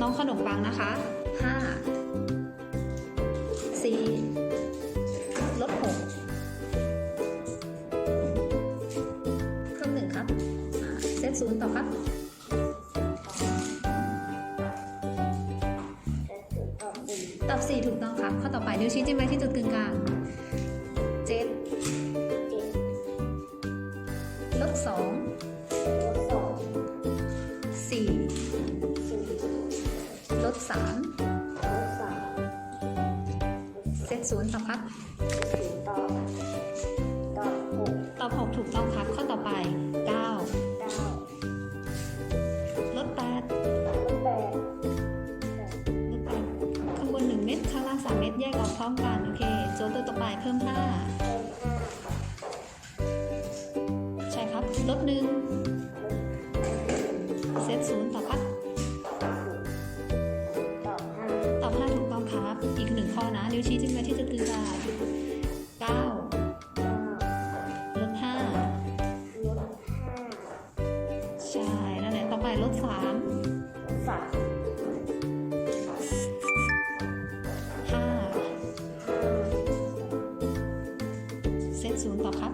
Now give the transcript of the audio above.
น้องขนมปังนะคะห้าสี่ลดหกเพิ่มหนึ่งครับเซตศูนย์ต่อครับตอบสี่ถูกต้องครับ ข้อต่อไปนิ้วชี้จิ้มไปที่จุดกึ่งกลางเจ็ดลดสองลบสอง สามลบสามเซตศูนย์ต่อครับศูนย์ตอบตอบหกตอบหกถูกต้องครับ ข้อต่อไปเก้าเก้าลดแปดลบแปดแปดลดแปดข้างบนหนึ่งเม็ดข้างล่างสามเม็ดแยกออกพร้อมกัน โอเค โจทย์ตัวต่อไปเพิ่มห้าเพิ่มห้าใช่ครับลดหนึ่งเครับ อีกหนึ่งข้อนะ นิ้วชี้จิ้มไปที่จุดกึ่งกลางเก้าลดห้าลบห้าใช่ นั่นแหละ ต่อไปลดสามสามห้าเซตศูนย์ต่อครับ